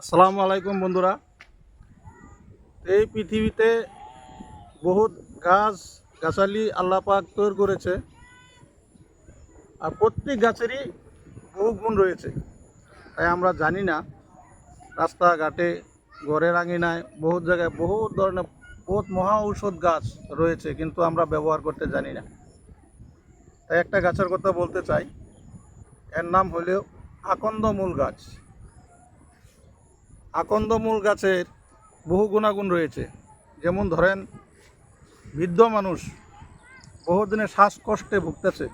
আসসালামু আলাইকুম বন্ধুরা। এই পৃথিবীতে বহুত গাছ, গাছালি আল্লাহ পাক তৈরি করেছে আর প্রত্যেক গাছেরই বহু গুণ রয়েছে। তাই আমরা জানি না, রাস্তাঘাটে, ঘরের আঙিনায় বহুত জায়গায় বহুত ধরনের বহুত মহা ঔষধ গাছ রয়েছে, কিন্তু আমরা ব্যবহার করতে জানি না। তাই একটা গাছের কথা বলতে চাই, এর নাম হলো আকন্দমূল গাছ। আকন্দমূল গাছের বহু গুণাগুণ রয়েছে। যেমন ধরেন, বৃদ্ধ মানুষ বহুদিনে শ্বাসকষ্টে ভুগতেছে।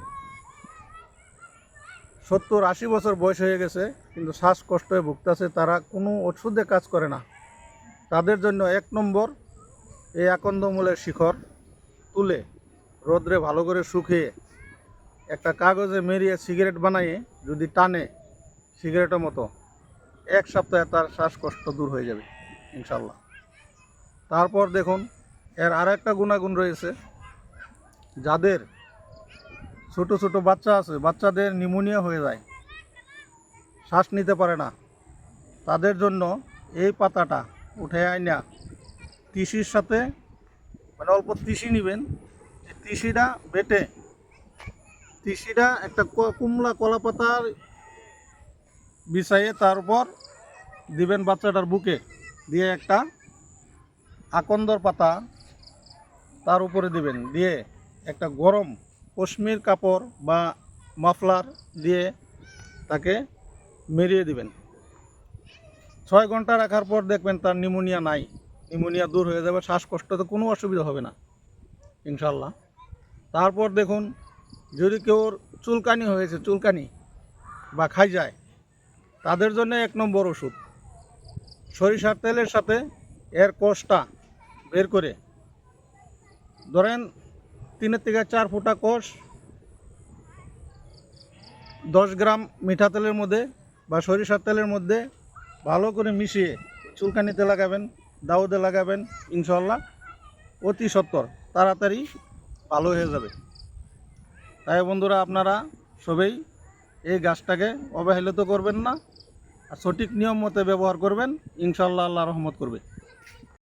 সত্তর আশি বছর বয়স হয়ে গেছে, কিন্তু শ্বাসকষ্টে ভুগতেছে, তারা কোনো ওষুধে কাজ করে না। তাদের জন্য এক নম্বর এই আকন্দমূলের শিখর, তুলে রোদ্রে ভালো করে শুকিয়ে একটা কাগজে মেরিয়ে সিগারেট বানাইয়ে যদি টানে সিগারেটের মতো। এক সপ্তাহে তার শ্বাসকষ্ট দূর হয়ে যাবে ইনশাল্লাহ তারপর দেখুন, এর আর একটা গুণাগুণ রয়েছে, যাদের ছোট ছোট বাচ্চা আছে, বাচ্চাদের নিউমোনিয়া হয়ে যায়, শ্বাস নিতে পারে না, তাদের জন্য এই পাতাটা উঠে আইনা তিসির সাথে মানে অল্প তিসি নেবেন তিসিটা বেটে, তিসিটা একটা কুমলা কলা পাতার বিছাইয়ে তার উপর দিবেন বাচ্চাটার বুকে দিয়ে একটা আকন্দর পাতা তার উপরে দিবেন। দিয়ে একটা গরম পশমির কাপড় বা মাফলার দিয়ে তাকে মেরিয়ে দিবেন। ছয় ঘণ্টা রাখার পর দেখবেন তার নিমোনিয়া নাই। নিমোনিয়া দূর হয়ে যাবে শ্বাসকষ্টতে কোনো অসুবিধা হবে না ইনশাল্লাহ তারপর দেখুন, যদি কেউ চুলকানি হয়েছে, চুলকানি বা খাই যায় তাদের জন্য এক নম্বর ওষুধ। সরিষার তেলের সাথে এর কোষটা বের করে। ধরেন তিনের থেকে চার ফুটা কোষ দশ গ্রাম মিঠা তেলের মধ্যে বা সরিষার তেলের মধ্যে ভালো করে মিশিয়ে চুলকানিতে লাগাবেন দাউদে লাগাবেন ইনশাল্লাহ অতি সত্তর, তাড়াতাড়ি ভালো হয়ে যাবে। তাই বন্ধুরা, আপনারা সবেই এই গাছটাকে অবহেলিত করবেন না। আর সঠিক নিয়ম মতে ব্যবহার করবেন ইনশাল্লাহ আল্লাহ রহমত করবে।